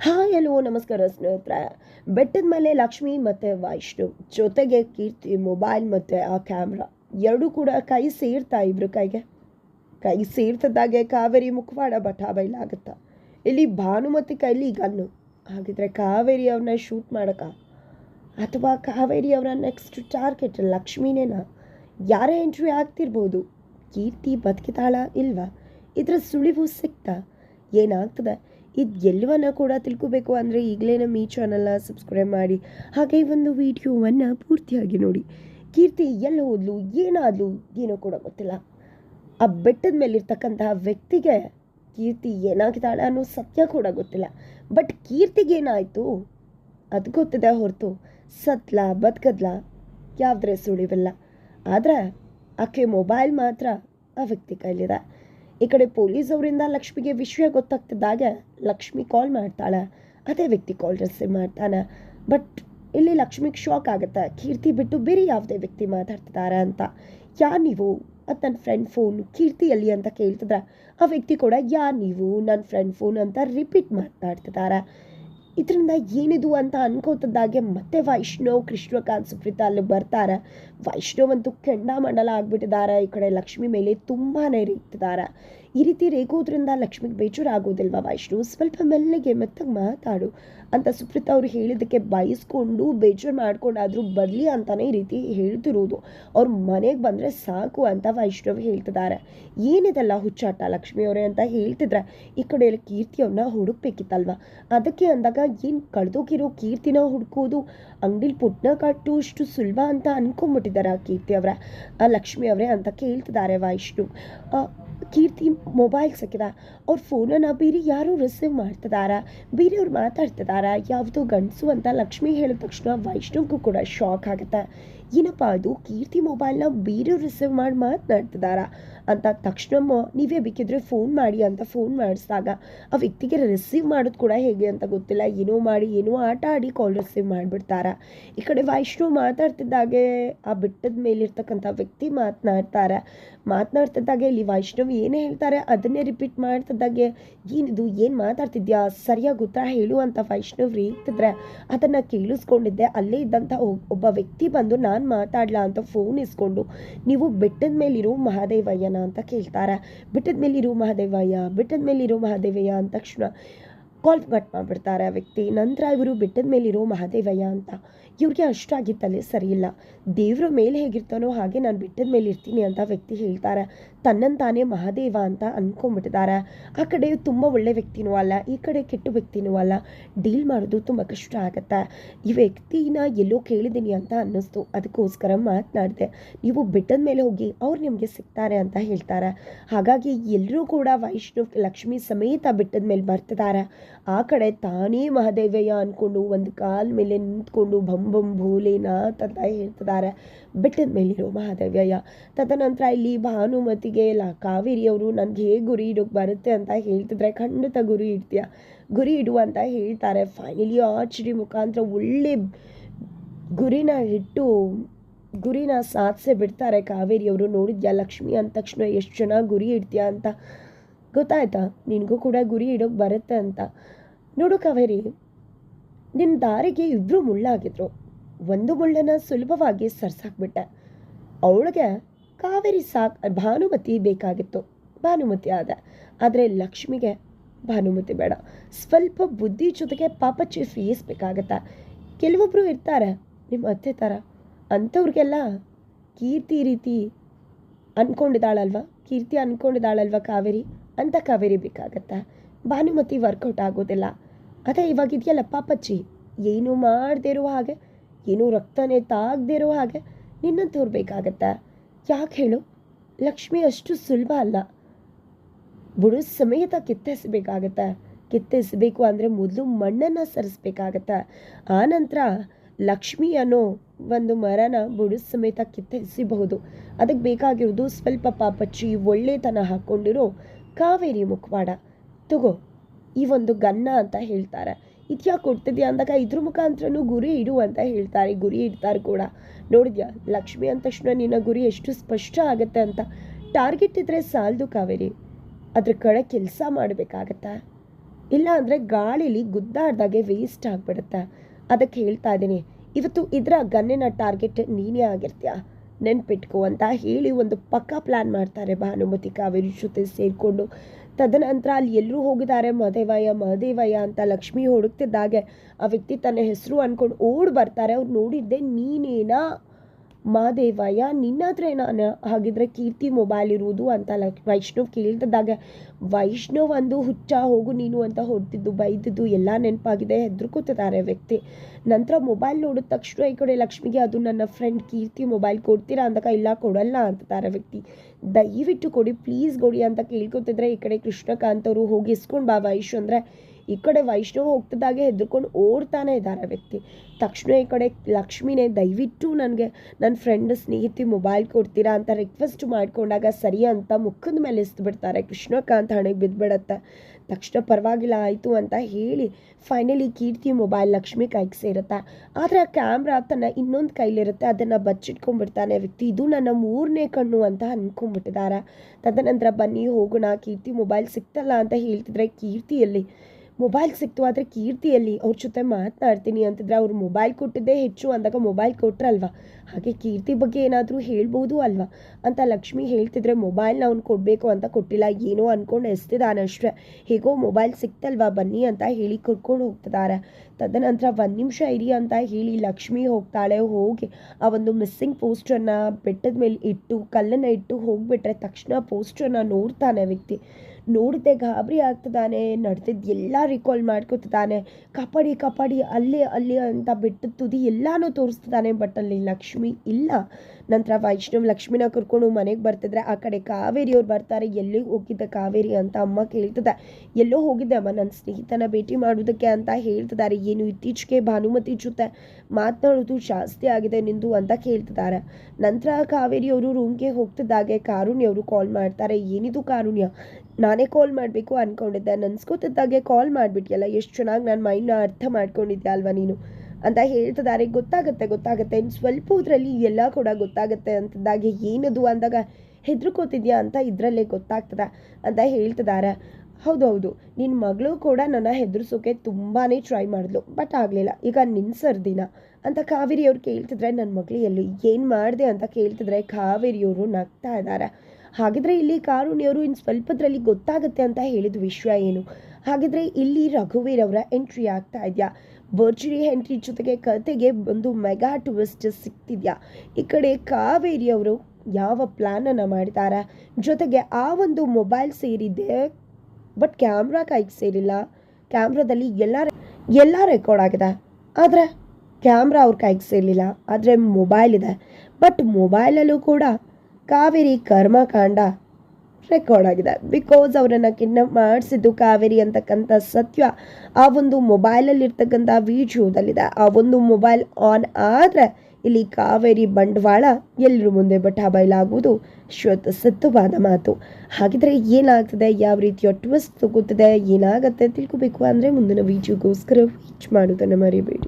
Hi, hello, ನಮಸ್ಕಾರ ಸ್ನೇಹಿತರೆ. ಬೆಟ್ಟದ ಮೇಲೆ ಲಕ್ಷ್ಮಿ ಮತ್ತು ವೈಷ್ಣು ಜೊತೆಗೆ ಕೀರ್ತಿ, ಮೊಬೈಲ್ ಮತ್ತು ಆ ಕ್ಯಾಮ್ರಾ ಎರಡೂ ಕೂಡ ಕೈ ಸೇರ್ತಾ ಇಬ್ರು ಕೈಗೆ. ಕೈ ಸೇರ್ತದಾಗೆ ಕಾವೇರಿ, ಮುಖವಾಡ ಬಟಾ ಬೈಲಾಗುತ್ತ ಇಲ್ಲಿ ಭಾನುಮತಿ ಕೈಲಿ ಗನ್ನು. ಹಾಗಿದ್ರೆ ಕಾವೇರಿ ಅವ್ರನ್ನ ಶೂಟ್ ಮಾಡಕ ಅಥವಾ ಕಾವೇರಿ ಅವರ ನೆಕ್ಸ್ಟ್ ಟಾರ್ಗೆಟ್ ಲಕ್ಷ್ಮಿನೇನ? ಯಾರೇ ಎಂಟ್ರಿ ಆಗ್ತಿರ್ಬೋದು. ಕೀರ್ತಿ ಬದುಕಿತಾಳ ಇಲ್ವಾ? ಇದರ ಸುಳಿವು ಸಿಕ್ತ? ಏನಾಗ್ತದೆ? ಇದು ಎಲ್ಲವನ್ನ ಕೂಡ ತಿಳ್ಕೋಬೇಕು ಅಂದರೆ ಈಗಲೇ ನಮ್ಮ ಈ ಚಾನಲ್ನ ಸಬ್ಸ್ಕ್ರೈಬ್ ಮಾಡಿ. ಹಾಗೆ ಒಂದು ವಿಡಿಯೋವನ್ನು ಪೂರ್ತಿಯಾಗಿ ನೋಡಿ. ಕೀರ್ತಿ ಎಲ್ಲಿ ಹೋದ್ಲು? ಏನಾದ್ಲು? ಏನೋ ಕೂಡ ಗೊತ್ತಿಲ್ಲ. ಆ ಬೆಟ್ಟದ ಮೇಲಿರ್ತಕ್ಕಂತಹ ವ್ಯಕ್ತಿಗೆ ಕೀರ್ತಿ ಏನಾಗಿದ್ದಾಳೆ ಅನ್ನೋ ಸತ್ಯ ಕೂಡ ಗೊತ್ತಿಲ್ಲ. ಬಟ್ ಕೀರ್ತಿಗೆ ಏನಾಯಿತು? ಅದು ಗೊತ್ತಿದೆ ಹೊರತು. ಸತ್ಲ, ಬದುಕದ್ಲ ಯಾವ್ದ್ರೆ ಸುಳಿವಿಲ್ಲ. ಆದರೆ ಆಕೆ ಮೊಬೈಲ್ ಮಾತ್ರ ಆ ವ್ಯಕ್ತಿ ಕೈಲಿದೆ. ಈ ಕಡೆ ಪೊಲೀಸ್ ಅವರಿಂದ ಲಕ್ಷ್ಮಿಗೆ ವಿಷಯ ಗೊತ್ತಾಗ್ತಿದ್ದಾಗ ಲಕ್ಷ್ಮಿ ಕಾಲ್ ಮಾಡ್ತಾಳೆ. ಅದೇ ವ್ಯಕ್ತಿ ಕಾಲ್ ರಿಸೀವ್ ಮಾಡ್ತಾನೆ. ಬಟ್ ಇಲ್ಲಿ ಲಕ್ಷ್ಮಿಗೆ ಶಾಕ್ ಆಗುತ್ತೆ. ಕೀರ್ತಿ ಬಿಟ್ಟು ಬೇರೆ ಯಾವುದೇ ವ್ಯಕ್ತಿ ಮಾತಾಡ್ತಿದ್ದಾರೆ ಅಂತ. ಯಾ ನೀವು? ಅದು ನನ್ನ ಫ್ರೆಂಡ್ ಫೋನ್ ಕೀರ್ತಿಯಲ್ಲಿ ಅಂತ ಕೇಳ್ತಿದ್ರೆ ಆ ವ್ಯಕ್ತಿ ಕೂಡ ಯಾ ನೀವು? ನನ್ನ ಫ್ರೆಂಡ್ ಫೋನ್ ಅಂತ ರಿಪೀಟ್ ಮಾತನಾಡ್ತಿದ್ದಾರೆ ಇದರಿಂದ ಏನಿದು ಅಂತ ಅನ್ಕೋತಿದ್ದಾಗೆ ಮತ್ತೆ ವೈಷ್ಣವ್ ಕೃಷ್ಣಕಾಂತ್ ಸುಪ್ರೀತಾ ಅಲ್ಲಿ ಬರ್ತಾರೆ. ವೈಷ್ಣವ್ ಅಂತೂ ಕೆಂಡಾಮಂಡಲ ಆಗ್ಬಿಟ್ಟಿದ್ದಾರೆ ಈ ಕಡೆ ಲಕ್ಷ್ಮಿ ಮೇಲೆ ತುಂಬಾನೇ ರೇಗ್ತಿದ್ದಾರೆ ಈ ರೀತಿ ರೇಗೋದ್ರಿಂದ ಲಕ್ಷ್ಮಿಗೆ ಬೇಜಾರು ಆಗೋದಿಲ್ವಾ ವೈಷ್ಣು? ಸ್ವಲ್ಪ ಮೆಲ್ಲಗೆ ಮೆತ್ತಗೆ ಮಾತಾಡು ಅಂತ ಸುಪ್ರೀತಾ ಅವ್ರು ಹೇಳಿದ್ದಕ್ಕೆ ಬಯಸ್ಕೊಂಡು ಬೇಜಾರು ಮಾಡ್ಕೊಂಡಾದ್ರೂ ಬರಲಿ ಅಂತಲೇ ಈ ರೀತಿ ಹೇಳ್ತಿರೋದು. ಅವ್ರ ಮನೆಗೆ ಬಂದರೆ ಸಾಕು ಅಂತ ವೈಷ್ಣವ್ ಹೇಳ್ತಿದ್ದಾರೆ ಏನಿದೆಲ್ಲ ಹುಚ್ಚಾಟ ಲಕ್ಷ್ಮಿ ಅವರೇ ಅಂತ ಹೇಳ್ತಿದ್ರೆ ಈ ಕಡೆ ಕೀರ್ತಿಯವ್ರನ್ನ ಹುಡುಕ್ಬೇಕಿತ್ತಲ್ವ? ಅದಕ್ಕೆ ಅಂದಾಗ ಏನು ಕಳೆದೋಗಿರೋ ಕೀರ್ತಿನ ಹುಡ್ಕೋದು ಅಂಗಡಿಲಿ ಪುಟ್ನ ಕಟ್ಟು ಇಷ್ಟು ಸುಲಭ ಅಂತ ಅನ್ಕೊಂಬಿಟ್ಟಿದ್ದಾರೆ ಆ ಕೀರ್ತಿ ಅವರ. ಆ ಲಕ್ಷ್ಮಿ ಅವರೇ ಅಂತ ಕೇಳ್ತಿದ್ದಾರೆ ವೈಷ್ಣು. ಕೀರ್ತಿ ಮೊಬೈಲ್ ಸಿಕ್ಕಿದ ಅವ್ರ ಫೋನನ್ನು ಬೇರೆ ಯಾರು ರಿಸೀವ್ ಮಾಡ್ತಿದಾರ? ಬೇರೆಯವ್ರು ಮಾತಾಡ್ತಿದಾರ? ಯಾವುದೋ ಗಂಡಸು ಅಂತ ಲಕ್ಷ್ಮಿ ಹೇಳಿದ ತಕ್ಷಣ ವೈಷ್ಣವ್ಗೂ ಕೂಡ ಶಾಕ್ ಆಗುತ್ತೆ. ಏನಪ್ಪ ಅದು ಕೀರ್ತಿ ಮೊಬೈಲ್ನ ಬೇರೆಯವ್ರು ರಿಸೀವ್ ಮಾಡಿ ಮಾತನಾಡ್ತಿದಾರ? ಅಂತ ತಕ್ಷಣ ನೀವೇ ಬೇಕಿದ್ರೆ ಫೋನ್ ಮಾಡಿ ಅಂತ ಫೋನ್ ಮಾಡಿಸಿದಾಗ ಆ ವ್ಯಕ್ತಿಗೆ ರಿಸೀವ್ ಮಾಡೋದು ಕೂಡ ಹೇಗೆ ಅಂತ ಗೊತ್ತಿಲ್ಲ. ಏನೋ ಮಾಡಿ, ಏನೋ ಆಟ ಆಡಿ ಕಾಲ್ ರಿಸೀವ್ ಮಾಡಿಬಿಡ್ತಾರ. ಈ ಕಡೆ ವೈಷ್ಣವ್ ಮಾತಾಡ್ತಿದ್ದಾಗೆ, ಆ ಬೆಟ್ಟದ ಮೇಲಿರ್ತಕ್ಕಂಥ ವ್ಯಕ್ತಿ ಮಾತನಾಡ್ತಾರೆ. ಮಾತನಾಡ್ತಿದ್ದಾಗೆ ಇಲ್ಲಿ ವೈಷ್ಣವ್ ಏನು ಹೇಳ್ತಾರೆ, ಅದನ್ನೇ ರಿಪೀಟ್ ಮಾಡ್ತಿದ್ದಾಗೆ ಏನಿದು ಏನು ಮಾತಾಡ್ತಿದ್ಯಾ? ಸರಿಯಾಗಿ ಉತ್ತರ ಹೇಳು ಅಂತ ವೈಷ್ಣವ್ ರೇಗ್ತಿದ್ರೆ ಅದನ್ನು ಕೇಳಿಸ್ಕೊಂಡಿದ್ದೆ. ಅಲ್ಲೇ ಇದ್ದಂಥ ಒಬ್- ಒಬ್ಬ ವ್ಯಕ್ತಿ ಬಂದು, ನಾನು ಮಾತಾಡ್ಲಾ ಅಂತ ಫೋನ್ ಇಸ್ಕೊಂಡು, ನೀವು ಬೆಟ್ಟದ ಮೇಲಿರೋ ಮಹಾದೇವಯ್ಯನ ಅಂತ ಕೇಳ್ತಾರೆ. ಬೆಟ್ಟದ ಮೇಲಿರೋ ಮಹಾದೇವಯ್ಯ, ಬೆಟ್ಟದ ಮೇಲಿರೋ ಮಹಾದೇವಯ್ಯ ಅಂದ ತಕ್ಷಣ ಕಾಲ್ ಕಟ್ ಮಾಡಿಬಿಡ್ತಾರೆ ಆ ವ್ಯಕ್ತಿ. ನಂತರ ಇವರು ಬೆಟ್ಟದ ಮೇಲಿರೋ ಮಹಾದೇವಯ್ಯ ಅಂತ. ಇವ್ರಿಗೆ ಅಷ್ಟಾಗಿತ್ತಲ್ಲೇ ಸರಿ ಇಲ್ಲ. ದೇವ್ರ ಮೇಲೆ ಹೇಗಿರ್ತಾನೋ ಹಾಗೆ ನಾನು ಬಿಟ್ಟದ ಮೇಲೆ ಇರ್ತೀನಿ ಅಂತ ವ್ಯಕ್ತಿ ಹೇಳ್ತಾರೆ. ತನ್ನನ್ನು ತಾನೇ ಮಹಾದೇವ ಅಂತ ಅನ್ಕೊಂಡ್ಬಿಟ್ಟಿದ್ದಾರೆ ಆ ಕಡೆ ತುಂಬ ಒಳ್ಳೆ ವ್ಯಕ್ತಿನೂ ಅಲ್ಲ, ಈ ಕಡೆ ಕೆಟ್ಟ ವ್ಯಕ್ತಿನೂ ಅಲ್ಲ. ಡೀಲ್ ಮಾಡೋದು ತುಂಬ ಕಷ್ಟ ಆಗುತ್ತೆ. ಈ ವ್ಯಕ್ತಿನ ಎಲ್ಲೋ ಕೇಳಿದ್ದೀನಿ ಅಂತ ಅನ್ನಿಸ್ತು. ಅದಕ್ಕೋಸ್ಕರ ಮಾತನಾಡಿದೆ. ನೀವು ಬಿಟ್ಟದ ಮೇಲೆ ಹೋಗಿ ಅವ್ರು ನಿಮಗೆ ಸಿಗ್ತಾರೆ ಅಂತ ಹೇಳ್ತಾರೆ. ಹಾಗಾಗಿ ಎಲ್ಲರೂ ಕೂಡ ವೈಷ್ಣು ಲಕ್ಷ್ಮಿ ಸಮೇತ ಬಿಟ್ಟದ ಮೇಲೆ ಬರ್ತಿದ್ದಾರೆ ಆ ಕಡೆ ತಾನೇ ಮಹಾದೇವಯ್ಯ ಅಂದ್ಕೊಂಡು ಒಂದು ಕಾಲ್ ಮೇಲೆ ನಿಂತ್ಕೊಂಡು ಭಂ ಭಂ ಭೂಲಿನ ಅಂತ ಹೇಳ್ತಿದ್ದಾರೆ. ಬೆಟ್ಟದ ಮೇಲಿರೋ ಮಹಾದೇವ್ಯಯ್ಯ ತದನಂತರ ಇಲ್ಲಿ ಭಾನುಮತಿಗೆ ಲ ಕಾವೇರಿಯವರು, ನನಗೆ ಹೇಗೆ ಗುರಿ ಇಡೋಕೆ ಬರುತ್ತೆ ಅಂತ ಹೇಳ್ತಿದ್ರೆ ಖಂಡಿತ ಗುರಿ ಇಡ್ತೀಯ, ಗುರಿ ಇಡು ಅಂತ ಹೇಳ್ತಾರೆ. ಫೈನಲಿ ಆಚರಿ ಮುಖಾಂತರ ಒಳ್ಳೆ ಗುರಿನ ಇಟ್ಟು, ಗುರಿನ ಸಾಧಿಸೇ ಬಿಡ್ತಾರೆ ಕಾವೇರಿಯವರು. ನೋಡಿದ್ಯಾ ಲಕ್ಷ್ಮಿ? ಅಂದ ತಕ್ಷಣ ಎಷ್ಟು ಜನ ಗುರಿ ಇಡ್ತೀಯಾ ಅಂತ ಗೊತ್ತಾಯ್ತಾ? ನಿನಗೂ ಕೂಡ ಗುರಿ ಇಡೋಕೆ ಬರುತ್ತೆ ಅಂತ. ನೋಡು ಕಾವೇರಿ ನಿನ್ನ ದಾರಿಗೆ ಇಬ್ಬರು ಮುಳ್ಳಾಗಿದ್ರು. ಒಂದು ಮುಳ್ಳನ ಸುಲಭವಾಗಿ ಸರ್ಸಾಕ್ಬಿಟ್ಟೆ. ಅವಳಿಗೆ ಕಾವೇರಿ ಸಾಕ್, ಭಾನುಮತಿ ಬೇಕಾಗಿತ್ತು. ಭಾನುಮತಿ ಆದ. ಆದರೆ ಲಕ್ಷ್ಮಿಗೆ ಭಾನುಮತಿ ಬೇಡ. ಸ್ವಲ್ಪ ಬುದ್ಧಿ ಜೊತೆಗೆ ಪಾಪಚ್ಚಿ ಫೀಸ್ ಬೇಕಾಗತ್ತೆ. ಕೆಲವೊಬ್ಬರು ಇರ್ತಾರೆ ನಿಮ್ಮ ಅತ್ತೆ ಥರ ಅಂಥವ್ರಿಗೆಲ್ಲ ಕೀರ್ತಿ ರೀತಿ ಅಂದ್ಕೊಂಡಿದ್ದಾಳಲ್ವ ಕೀರ್ತಿ ಅಂದ್ಕೊಂಡಿದ್ದಾಳಲ್ವ ಕಾವೇರಿ? ಅಂತ ಕಾವೇರಿ ಬೇಕಾಗತ್ತೆ. ಭಾನುಮತಿ ವರ್ಕೌಟ್ ಆಗೋದಿಲ್ಲ. ಅದೇ ಇವಾಗಿದೆಯಲ್ಲ ಪಾಪಚ್ಚಿ. ಏನು ಮಾಡದೇ ಇರೋ ಹಾಗೆ, ಏನೂ ರಕ್ತನೇ ತಾಗದೇ ಇರೋ ಹಾಗೆ ನಿನ್ನ ಬೇಕಾಗತ್ತೆ? ಯಾಕೆ ಹೇಳು? ಲಕ್ಷ್ಮಿ ಅಷ್ಟು ಸುಲಭ ಅಲ್ಲ. ಬುಡು, ಸಮೇತ ಕಿತ್ತೆಸಬೇಕಾಗತ್ತೆ ಕಿತ್ತೆಸಬೇಕು ಅಂದರೆ ಮೊದಲು ಮಣ್ಣನ್ನು ಸರಿಸ್ಬೇಕಾಗತ್ತೆ? ಆನಂತರ ಲಕ್ಷ್ಮಿ ಅನ್ನೋ ಒಂದು ಮರನ ಬುಡು, ಸಮೇತ ಕಿತ್ತೆಸಿಬಹುದು ಅದಕ್ಕೆ ಬೇಕಾಗಿರೋದು ಸ್ವಲ್ಪ ಪಾಪಚ್ಚಿ, ಒಳ್ಳೆತನ ಹಾಕ್ಕೊಂಡಿರೋ ಕಾವೇರಿ ಮುಖವಾಡ. ತಗೋ. ಈ ಒಂದು ಗನ್ನ ಅಂತ ಹೇಳ್ತಾರೆ. ಇತ್ಯಾ ಕೊಡ್ತಿದ್ಯಾ ಅಂದಾಗ ಇದ್ರ ಮುಖಾಂತರನೂ ಗುರಿ ಇಡು ಅಂತ ಹೇಳ್ತಾರೆ. ಗುರಿ ಇಡ್ತಾರೆ ಕೂಡ. ನೋಡಿದ್ಯಾ, ಲಕ್ಷ್ಮಿ ಅಂದ ತಕ್ಷಣ ನಿನ್ನ ಗುರಿ ಎಷ್ಟು ಸ್ಪಷ್ಟ ಆಗುತ್ತೆ ಅಂತ ಟಾರ್ಗೆಟ್ ಇದ್ರೆ ಸಾಲದು ಕಾವೇರಿ. ಅದ್ರ ಕಡೆ ಕೆಲಸ ಮಾಡಬೇಕಾಗತ್ತೆ? ಇಲ್ಲ ಅಂದರೆ ಗಾಳಿಲಿ ಗುದ್ದಾಡ್ದಾಗೆ ವೇಸ್ಟ್ ಆಗಿಬಿಡುತ್ತೆ. ಅದಕ್ಕೆ ಹೇಳ್ತಾ ಇದ್ದೀನಿ, ಇವತ್ತು ಇದರ ಗನ್ನಿನ ಟಾರ್ಗೆಟ್ ನೀನೇ ಆಗಿರ್ತೀಯಾ? ನೆನ್ಪಿಟ್ಕೋ ಅಂತ ಹೇಳಿ ಒಂದು ಪಕ್ಕಾ ಪ್ಲ್ಯಾನ್ ಮಾಡ್ತಾರೆ ಭಾನುಮತಿ, ಕಾವೇರಿ ಜೊತೆ ಸೇರಿಕೊಂಡು ತದನಂತರ ಅಲ್ಲಿ ಎಲ್ಲರೂ ಹೋಗಿದ್ದಾರೆ, ಮಹದೇವಯ್ಯ ಮಹದೇವಯ್ಯ ಅಂತ ಲಕ್ಷ್ಮಿ ಹುಡುಕ್ತಿದ್ದಾಗೆ. ಆ ವ್ಯಕ್ತಿ ತನ್ನ ಹೆಸರು ಅಂದ್ಕೊಂಡು ಓಡ್ ಬರ್ತಾರೆ. ಅವ್ರು ನೋಡಿದ್ದೆ, ನೀನೇನಾ? ಮಹಾದೇವಯ್ಯ ನಿನ್ನ ಹತ್ರ ನಾನು ಹಾಗಿದ್ರೆ ಕೀರ್ತಿ ಮೊಬೈಲ್ ಇರುವುದು ಅಂತ ಲಕ್ ವೈಷ್ಣವ್ ಕೇಳ್ತಿದ್ದಾಗ, ವೈಷ್ಣವ್ ಅಂದು ಹುಚ್ಚ, ಹೋಗು ನೀನು ಅಂತ ಹೊಡ್ತಿದ್ದು ಬೈದಿದ್ದು ಎಲ್ಲ ನೆನಪಾಗಿದೆ, ಹೆದರ್ಕೋತಿದ್ದಾರೆ ವ್ಯಕ್ತಿ. ನಂತರ ಮೊಬೈಲ್ ನೋಡಿದ ತಕ್ಷಣ ಈ ಕಡೆ ಲಕ್ಷ್ಮಿಗೆ, ಅದು ನನ್ನ ಫ್ರೆಂಡ್ ಕೀರ್ತಿ ಮೊಬೈಲ್ ಕೊಡ್ತೀರಾ ಅಂದಾಗ ಇಲ್ಲ, ಕೊಡಲ್ಲ ಅಂತಾರೆ ವ್ಯಕ್ತಿ. ದಯವಿಟ್ಟು ಕೊಡಿ ಪ್ಲೀಸ್ ಕೊಡಿ ಅಂತ ಕೇಳ್ಕೊತಿದ್ರೆ, ಈ ಕಡೆ ಕೃಷ್ಣಕಾಂತ್ ಅವರು ಹೋಗಿ ಇಸ್ಕೊಂಡು ಬಾ ವೈಶ್ ಅಂದರೆ ಈ ಕಡೆ ವೈಷ್ಣವ್ ಹೋಗ್ತಿದ್ದಾಗೆ ಹೆದರ್ಕೊಂಡು ಓಡ್ತಾನೆ ಇದ್ದಾರೆ ವ್ಯಕ್ತಿ. ತಕ್ಷಣ ಈ ಕಡೆ ಲಕ್ಷ್ಮಿನೇ, ದಯವಿಟ್ಟು ನನಗೆ ನನ್ನ ಫ್ರೆಂಡ್ ಸ್ನೇಹಿತಿ ಮೊಬೈಲ್ ಕೊಡ್ತೀರಾ ಅಂತ ರಿಕ್ವೆಸ್ಟ್ ಮಾಡಿಕೊಂಡಾಗ ಸರಿ ಅಂತ ಮುಖದ ಮೇಲೆ ಎಸ್ದುಬಿಡ್ತಾರೆ ಕೃಷ್ಣಕಾಂತ್ ಹಣೆಗೆ ಬಿದ್ದುಬಿಡತ್ತೆ ತಕ್ಷಣ ಪರವಾಗಿಲ್ಲ, ಆಯಿತು ಅಂತ ಹೇಳಿ ಫೈನಲಿ ಕೀರ್ತಿ ಮೊಬೈಲ್ ಲಕ್ಷ್ಮಿ ಕೈಗೆ ಸೇರುತ್ತೆ. ಆದರೆ ಆ ಕ್ಯಾಮ್ರಾ ತನ್ನ ಇನ್ನೊಂದು ಕೈಲಿರುತ್ತೆ. ಅದನ್ನು ಬಚ್ಚಿಟ್ಕೊಂಡ್ಬಿಡ್ತಾನೆ ವ್ಯಕ್ತಿ. ಇದು ನನ್ನ ಮೂರನೇ ಕಣ್ಣು ಅಂತ ಅಂದ್ಕೊಂಡ್ಬಿಟ್ಟಿದ್ದಾರೆ ತದನಂತರ ಬನ್ನಿ, ಹೋಗೋಣ, ಕೀರ್ತಿ ಮೊಬೈಲ್ ಸಿಕ್ತಲ್ಲ ಅಂತ ಹೇಳ್ತಿದ್ರೆ ಕೀರ್ತಿಯಲ್ಲಿ ಮೊಬೈಲ್ ಸಿಕ್ತು ಆದರೆ ಕೀರ್ತಿಯಲ್ಲಿ ಅವ್ರ ಜೊತೆ ಮಾತನಾಡ್ತೀನಿ ಅಂತಿದ್ರೆ ಅವ್ರು ಮೊಬೈಲ್ ಕೊಟ್ಟಿದ್ದೇ ಹೆಚ್ಚು ಅಂದಾಗ ಮೊಬೈಲ್ ಕೊಟ್ರಲ್ವಾ? ಹಾಗೆ ಕೀರ್ತಿ ಬಗ್ಗೆ ಏನಾದರೂ ಹೇಳ್ಬೋದು ಅಲ್ವಾ? ಅಂತ ಲಕ್ಷ್ಮಿ ಹೇಳ್ತಿದ್ರೆ ಮೊಬೈಲ್ನ ಅವ್ನು ಕೊಡಬೇಕು ಅಂತ ಕೊಟ್ಟಿಲ್ಲ, ಏನೋ ಅಂದ್ಕೊಂಡು ಎಸ್ತಿದ್ದಾನೆ ಅಷ್ಟೇ ಹೇಗೋ ಮೊಬೈಲ್ ಸಿಕ್ತಲ್ವಾ ಬನ್ನಿ ಅಂತ ಹೇಳಿ ಕರ್ಕೊಂಡು ಹೋಗ್ತಿದ್ದಾರೆ ತದನಂತರ ಒಂದು ನಿಮಿಷ ಇರಿ ಅಂತ ಹೇಳಿ ಲಕ್ಷ್ಮಿ ಹೋಗ್ತಾಳೆ. ಹೋಗಿ ಆ ಒಂದು ಮಿಸ್ಸಿಂಗ್ ಪೋಸ್ಟರ್ನ ಬೆಟ್ಟದ ಮೇಲೆ ಇಟ್ಟು, ಕಲ್ಲನ್ನು ಇಟ್ಟು ಹೋಗಿಬಿಟ್ರೆ ತಕ್ಷಣ ಪೋಸ್ಟರ್ನ ನೋಡ್ತಾನೆ ವ್ಯಕ್ತಿ. ನೋಡಿದೆ ಗಾಬರಿ ಆಗ್ತದಾನೆ ನಡೆದಿದ್ದು ಎಲ್ಲ ರಿಕಾಲ್ ಮಾಡ್ಕೊತಿದ್ದಾನೆ. ಕಪಾಡಿ ಕಪಾಡಿ, ಅಲ್ಲಿ ಅಲ್ಲಿ ಅಂತ ಬೆಟ್ಟದ ತುದಿ ಎಲ್ಲಾನು ತೋರಿಸ್ತಿದ್ದಾನೆ ಬಟ್ ಅಲ್ಲಿ ಲಕ್ಷ್ಮಿ ಇಲ್ಲ. ನಂತರ ವೈಷ್ಣವ್ ಲಕ್ಷ್ಮಿನ ಕರ್ಕೊಂಡು ಮನೆಗೆ ಬರ್ತಿದ್ರೆ ಆ ಕಡೆ ಕಾವೇರಿ ಅವ್ರು ಬರ್ತಾರೆ, ಎಲ್ಲಿಗೆ ಹೋಗಿದ್ದೆ ಕಾವೇರಿ ಅಂತ ಅಮ್ಮ ಕೇಳ್ತದೆ. ಎಲ್ಲೋ ಹೋಗಿದ್ದೆ, ಅಮ್ಮ ನನ್ನ ಸ್ನೇಹಿತನ ಭೇಟಿ ಮಾಡೋದಕ್ಕೆ ಅಂತ ಹೇಳ್ತಿದ್ದಾರೆ. ಏನು ಇತ್ತೀಚೆಗೆ ಭಾನುಮತಿ ಜೊತೆ ಮಾತನಾಡೋದು ಜಾಸ್ತಿ ಆಗಿದೆ ನಿಂದು ಅಂತ ಕೇಳ್ತಿದ್ದಾರೆ. ನಂತರ ಕಾವೇರಿ ಅವರು ರೂಮ್ಗೆ ಹೋಗ್ತಿದ್ದಾಗೆ ಕಾರುಣ್ಯ ಅವರು ಕಾಲ್ ಮಾಡ್ತಾರೆ, ಏನಿದು ಕಾರುಣ್ಯ? ನಾನೇ ಕಾಲ್ ಮಾಡಬೇಕು ಅಂದ್ಕೊಂಡಿದ್ದೆ ನನ್ಸ್ಕೊತಿದ್ದಾಗೆ ಕಾಲ್ ಮಾಡಿಬಿಟ್ಟಿಯಲ್ಲ ಎಷ್ಟು ಚೆನ್ನಾಗಿ ನನ್ನ ಮೈಂಡ್ನ ಅರ್ಥ ಮಾಡ್ಕೊಂಡಿದ್ದೆ ಅಲ್ವಾ ನೀನು? ಅಂತ ಹೇಳ್ತಿದ್ದಾರೆ ಗೊತ್ತಾಗುತ್ತೆ ಗೊತ್ತಾಗುತ್ತೆ. ಇನ್ನು ಸ್ವಲ್ಪ ಇದರಲ್ಲಿ ಎಲ್ಲ ಕೂಡ ಗೊತ್ತಾಗುತ್ತೆ ಅಂತಿದ್ದಾಗೆ. ಏನದು ಅಂದಾಗ, ಹೆದರ್ಕೋತಿದ್ಯಾ ಅಂತ ಇದರಲ್ಲೇ ಗೊತ್ತಾಗ್ತದ ಅಂತ ಹೇಳ್ತಿದ್ದಾರೆ ಹೌದು ಹೌದು. ನಿನ್ನ ಮಗಳು ಕೂಡ ನನ್ನ ಹೆದರ್ಸೋಕೆ ತುಂಬಾ ಟ್ರೈ ಮಾಡಿದ್ಲು ಬಟ್ ಆಗಲಿಲ್ಲ. ಈಗ ನಿನ್ನ ಸರ್ದಿನ ಅಂತ ಕಾವೇರಿಯವ್ರು ಕೇಳ್ತಿದ್ರೆ ನನ್ನ ಮಗಳು ಎಲ್ಲಿ ಏನು ಮಾಡಿದೆ ಅಂತ ಕೇಳ್ತಿದ್ರೆ, ಕಾವೇರಿಯವರು ನಗ್ತಾ ಇದ್ದಾರೆ ಹಾಗಿದ್ರೆ ಇಲ್ಲಿ ಕಾರುಣ್ಯವರು ಇನ್ನು ಸ್ವಲ್ಪದ್ರಲ್ಲಿ ಗೊತ್ತಾಗುತ್ತೆ ಅಂತ ಹೇಳಿದ ವಿಷಯ ಏನು? ಹಾಗಿದ್ರೆ ಇಲ್ಲಿ ರಘುವೀರ್ ಅವರ ಎಂಟ್ರಿ ಆಗ್ತಾ ಇದೆಯಾ? ಬರ್ಜರಿ ಎಂಟ್ರಿ ಜೊತೆಗೆ ಕತೆಗೆ ಒಂದು ಮೆಗಾ ಟ್ವಿಸ್ಟ್ ಸಿಗ್ತಿದ್ಯಾ ಈ ಕಡೆ ಕಾವೇರಿ ಅವರು ಯಾವ ಪ್ಲ್ಯಾನನ್ನು ಮಾಡಿದ್ದಾರೆ ಜೊತೆಗೆ ಆ ಒಂದು ಮೊಬೈಲ್ ಸೇರಿದೆ ಬಟ್ ಕ್ಯಾಮ್ರಾ ಕೈಗೆ ಸೇರಿಲ್ಲ. ಕ್ಯಾಮ್ರಾದಲ್ಲಿ ಎಲ್ಲ ಎಲ್ಲ ರೆಕಾರ್ಡ್ ಆಗಿದೆ. ಆದರೆ ಕ್ಯಾಮ್ರಾ ಅವ್ರ ಕೈಗೆ ಸೇರಲಿಲ್ಲ. ಆದರೆ ಮೊಬೈಲ್ ಇದೆ. ಬಟ್ ಮೊಬೈಲಲ್ಲೂ ಕೂಡ ಕಾವೇರಿ ಕರ್ಮಕಾಂಡ ರೆಕಾರ್ಡ್ ಆಗಿದೆ. ಬಿಕಾಸ್ ಅವರನ್ನು ಕಿಡ್ನಾಪ್ ಮಾಡಿಸಿದ್ದು ಕಾವೇರಿ ಅಂತಕ್ಕಂಥ ಸತ್ಯ ಆ ಒಂದು ಮೊಬೈಲಲ್ಲಿರ್ತಕ್ಕಂಥ ವಿಡಿಯೋದಲ್ಲಿದೆ ಆ ಒಂದು ಮೊಬೈಲ್ ಆನ್ ಆದರೆ ಇಲ್ಲಿ ಕಾವೇರಿ ಬಂಡವಾಳ ಎಲ್ಲರ ಮುಂದೆ ಬಟ್ಟ ಬಯಲಾಗುವುದು. ಶ್ವೇತ ಸತ್ಯವಾದ ಮಾತು. ಹಾಗಿದ್ರೆ ಏನಾಗ್ತದೆ? ಯಾವ ರೀತಿಯ ಟ್ವಿಸ್ಟ್ ತಗೋತದೆ ಏನಾಗುತ್ತೆ ತಿಳ್ಕೊಬೇಕು ಅಂದರೆ ಮುಂದಿನ ವಿಡಿಯೋಗೋಸ್ಕರ ವೀಚ್ ಮಾಡೋದನ್ನು ಮರಿಬೇಡಿ.